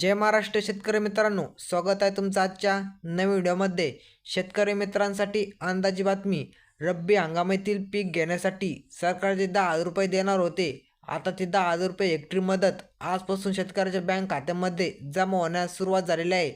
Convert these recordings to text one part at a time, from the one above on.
जय महाराष्ट्र शेतकरी मित्रांनो स्वागत आहे तुमचं आजच्या नवीन व्हिडिओमध्ये. शेतकरी मित्रांसाठी अंदाजी बातमी रब्बी हंगामातील पीक घेण्यासाठी सरकार जे दहा हजार रुपये देणार होते. आता ते दहा हजार रुपये हेक्टरी मदत आजपासून शेतकऱ्याच्या बँक खात्यामध्ये जमा होण्यास सुरुवात झालेली आहे.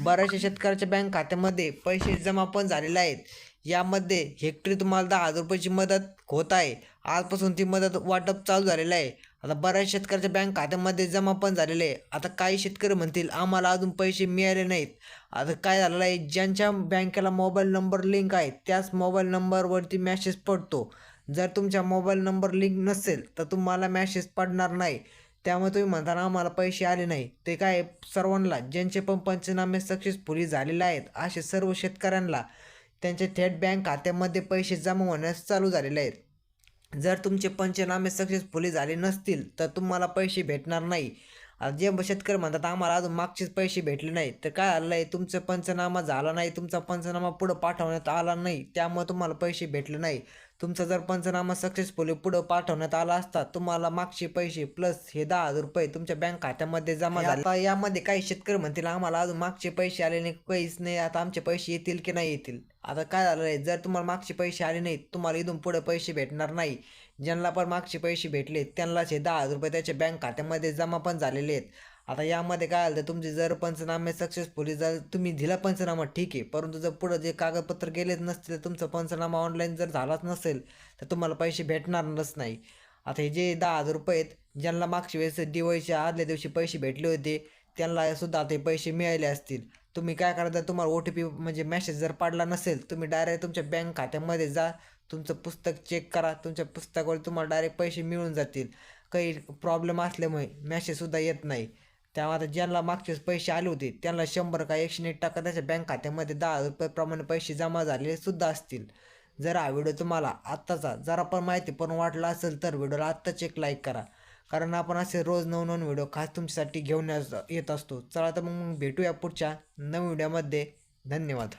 बऱ्याचशा शेतकऱ्याच्या बँक खात्यामध्ये पैसे जमा पण झालेले आहेत. यामध्ये हेक्टरी तुम्हाला दहा हजार रुपयाची मदत होत आहे. आजपासून ती मदत वाटप चालू झालेलं आहे. आता बऱ्याच शेतकऱ्याच्या बँक खात्यामध्ये जमा पण झालेले आहे. आता काही शेतकरी म्हणतील आम्हाला अजून पैसे मिळाले नाहीत. आता काय झालेलं आहे ज्यांच्या बँकेला मोबाईल नंबर लिंक आहे त्याच मोबाईल नंबरवरती मॅसेज पडतो. जर तुमच्या मोबाईल नंबर लिंक नसेल तर तुम्हाला मॅसेज पडणार नाही. त्यामुळे तुम्ही म्हणताना आम्हाला पैसे आले नाही ते काय सर्वांना ज्यांचे पण पंचनामे सक्सेसफुली झालेले आहेत असे सर्व शेतकऱ्यांना त्यांच्या थेट बँक खात्यामध्ये पैसे जमा होण्यास चालू झालेले आहेत. जर तुमचे पंचनामे सक्सेसफुली झाले नसतील तर तुम्हाला पैसे भेटणार नाही. जे शेतकरी म्हणतात आम्हाला अजून मागचेच पैसे भेटले नाही तर काय आलं आहे? तुमचं पंचनामा झाला नाही. तुमचा पंचनामा पुढं पाठवण्यात आला नाही. त्यामुळे तुम्हाला पैसे भेटले नाही. तुमचा जर पंचनामा सक्सेसफुली पुढं पाठवण्यात आला असता तुम्हाला मागचे पैसे प्लस हे दहा हजार रुपये तुमच्या बँक खात्यामध्ये जमा झाले. आता यामध्ये काही शेतकरी म्हणतील आम्हाला अजून मागचे पैसे आले नाही काहीच नाही आता आमचे पैसे येतील की नाही येतील? आता काय झालं आहे जर तुम्हाला मागचे पैसे आले नाहीत तुम्हाला इथून पुढे पैसे भेटणार नाही. ज्यांना पण मागचे पैसे भेटले त्यांनाच हे दहा हजार रुपये त्याच्या बँक खात्यामध्ये जमा पण झालेले आहेत. आता यामध्ये काय आलं तुमचे जर पंचनामे सक्सेसफुली जर तुम्ही दिला पंचनामा ठीक आहे. परंतु जर पुढं जे कागदपत्र गेलेच नसतील तर तुमचा पंचनामा ऑनलाईन जर झालाच नसेल तर तुम्हाला पैसे भेटणारच नाही. आता हे जे दहा हजार रुपये आहेत ज्यांना मागच्या वेळेस दिवाळीच्या आदल्या दिवशी पैसे भेटले होते त्यांना सुद्धा आता पैसे मिळाले असतील. तुम्ही काय करा जर तुम्हाला ओ टी पी म्हणजे मेसेज जर पाडला नसेल तुम्ही डायरेक्ट तुमच्या बँक खात्यामध्ये जा तुमचं पुस्तक चेक करा तुमच्या पुस्तकावर तुम्हाला डायरेक्ट पैसे मिळून जातील. काही प्रॉब्लेम असल्यामुळे मॅसेजसुद्धा येत नाही. तेव्हा आता ज्यांना मागचे पैसे आले होते त्यांना शंभर का एकशे एक टाका त्याच्या बँक खात्यामध्ये दहा रुपयाप्रमाणे पैसे जमा झालेले सुद्धा असतील. जर हा व्हिडिओ तुम्हाला आत्ताचा जरा पण माहिती पण वाटला असेल तर व्हिडिओला आत्ताच एक लाईक करा. कारण आपण असे रोज नवनवीन व्हिडिओ खास तुमच्यासाठी घेऊन येत असतो. चला तर मग भेटूया पुढच्या नवीन व्हिडिओमध्ये धन्यवाद.